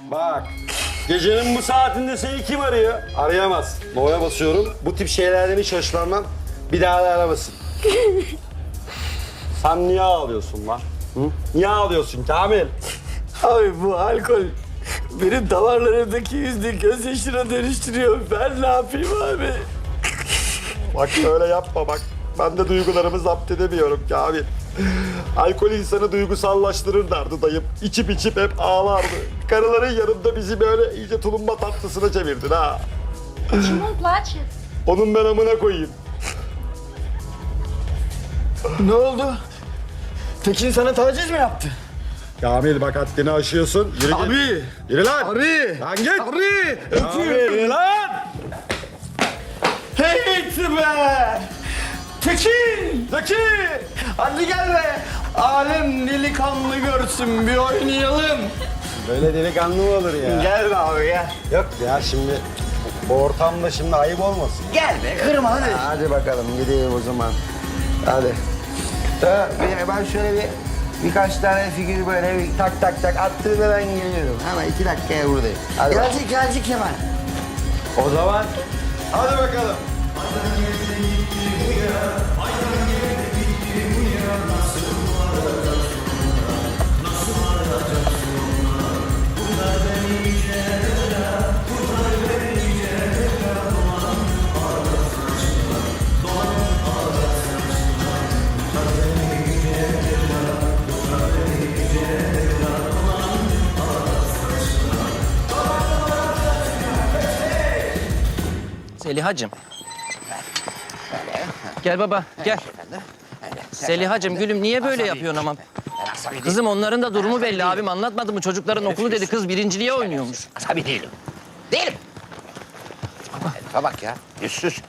Bak. Gecenin bu saatinde seni kim arıyor? Arayamaz. No'ya basıyorum. Bu tip şeylerden hiç hoşlanmam. Bir daha da aramasın. Sen niye ağlıyorsun lan? Hı? Niye ağlıyorsun Kamil? Abi bu alkol benim damarlarımdaki yüzde gözyaşına dönüştürüyor. Ben ne yapayım abi? Bak öyle yapma bak. Ben de duygularımı zapt edemiyorum Kamil. Alkol insanı duygusallaştırır derdi dayım. İçip içip hep ağlardı. Karıların yanında bizi böyle iyice tulumba tatlısına çevirdin ha. Почему он плачет? Onun ben amına koyayım. Ne oldu? Tekin sana taciz mi yaptı? Kamil bak haddini aşıyorsun. Yürü git. Abi! Yürü lan. Abi! Lan git. Abi! Kamil yürü lan. Hey be! Tekin! Zeki! Hadi gel be! Alem delikanlı görsün bir oynayalım. Böyle delikanlı mı olur ya? Gel be abi gel. Yok ya şimdi bu ortamda şimdi ayıp olmasın. Gel be kırma hadi. Hadi bakalım gidelim o zaman. Hadi. Bir- ben şöyle bir birkaç tane figür böyle bir tak tak tak attığında ben geliyorum. Hemen iki dakikaya buradayım. Hadi bak. Gelecek gelecek hemen. O zaman hadi bakalım. Selihacığım. Gel baba gel. Selihacığım gülüm niye böyle yapıyorsun ama? Kızım onların da durumu belli abim anlatmadı mı? Çocukların okulu dedi kız birinciliğe oynuyormuş. Tabii değilim. Değilim. Herife bak ya, yüzsüz.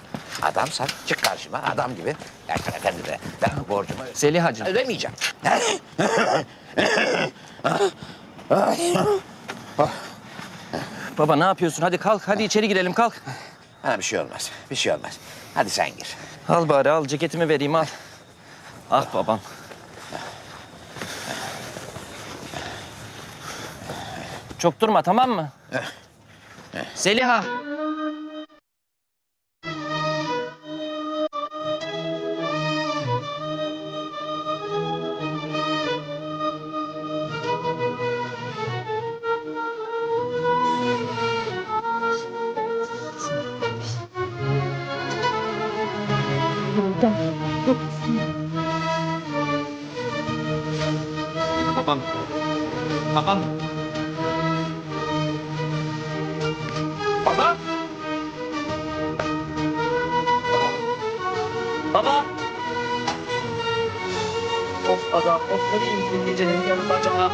Adamsan çık karşıma adam gibi. Erkan Efendi de ben bu borcumu Selihacığım. ödemeyeceğim. Baba ne yapıyorsun? Hadi kalk hadi içeri girelim kalk. Ha, bir şey olmaz, bir şey olmaz. Hadi sen gir. Al bari al ceketimi vereyim al. Ah babam. Çok durma tamam mı? Seliha. Babam. Babam. Baba. Baba. Of adam, of ne bileyim gecenin yarım acaba.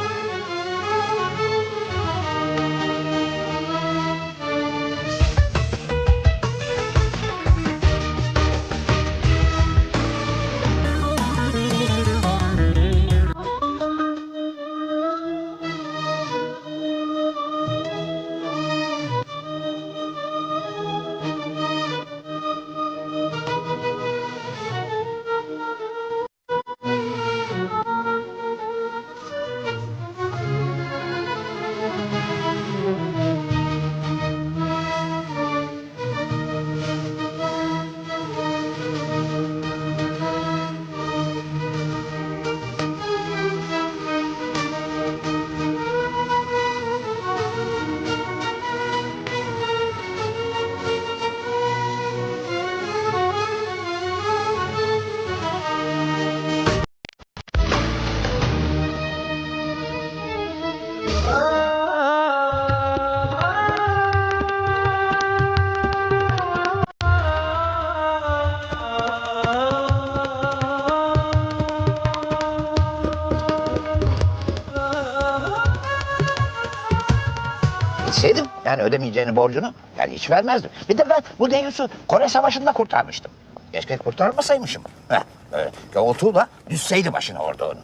Bilseydim yani ödemeyeceğini borcunu yani hiç vermezdim. Bir de ben bu Deyyus'u Kore Savaşı'nda kurtarmıştım. Keşke kurtarmasaymışım. Heh, böyle Yavultuğla düşseydi başına orada onun.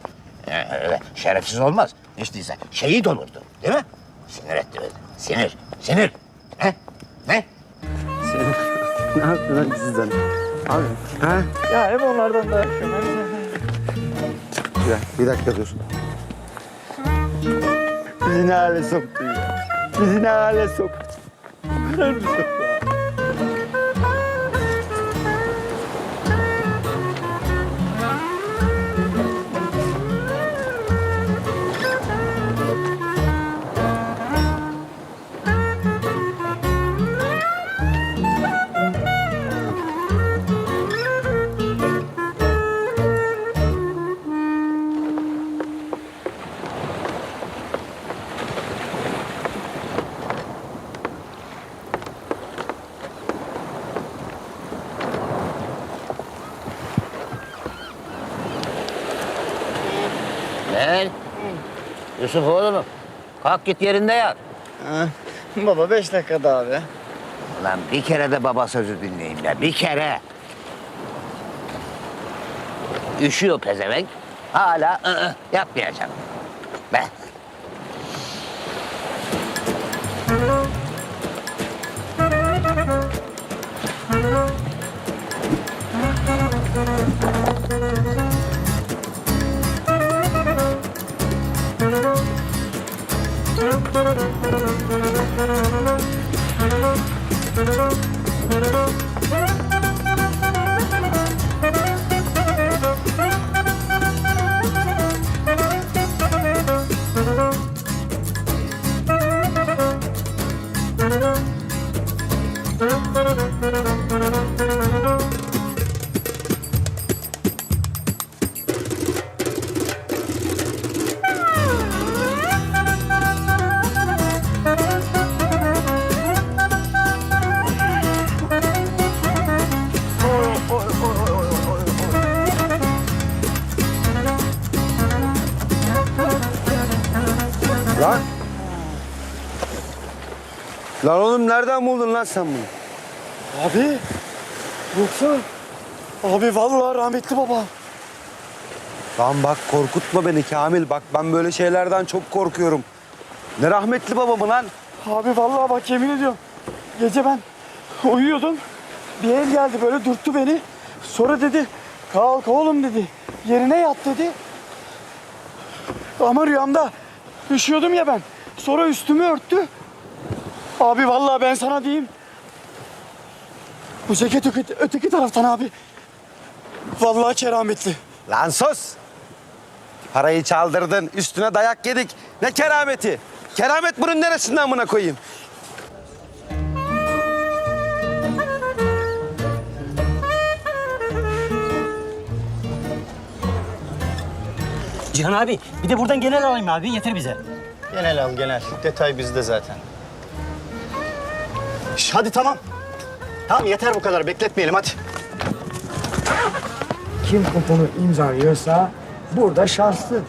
Öyle şerefsiz olmaz. Hiç değilse şehit olurdu. Değil mi? Sinir etti beni. Sinir. Sinir. Ne? Ne? Ne yaptın lan sizden? Abi. Ha? Ya hep onlardan da. Güzel. Bir dakika dur. Bizi ne hale soktun ya? Bizi ne. Yusuf oğlum. Kalk git yerinde yat. Baba beş dakika daha abi. Lan bir kere de baba sözü dinleyin be. Bir kere. Üşüyor pezevenk. Hala ı -ı, yapmayacak. Be. Thank you. Lan. Lan oğlum nereden buldun lan sen bunu? Abi. Yoksa... Abi vallahi rahmetli baba. Lan bak korkutma beni Kamil. Bak ben böyle şeylerden çok korkuyorum. Ne rahmetli babamı lan. Abi vallahi bak yemin ediyorum. Gece ben uyuyordum. Bir el geldi böyle dürttü beni. Sonra dedi kalk oğlum dedi. Yerine yat dedi. Ama rüyamda üşüyordum ya ben. Sonra üstümü örttü. Abi vallahi ben sana diyeyim. Bu ceket öteki, öteki taraftan abi. Vallahi kerametli. Lan sus. Parayı çaldırdın, üstüne dayak yedik. Ne kerameti? Keramet bunun neresinden buna koyayım? Cihan abi bir de buradan genel alayım abi yeter bize. Genel al genel. Detay bizde zaten. Şş, hadi tamam. Tamam yeter bu kadar bekletmeyelim hadi. Kim kuponu imzalıyorsa burada şanslı.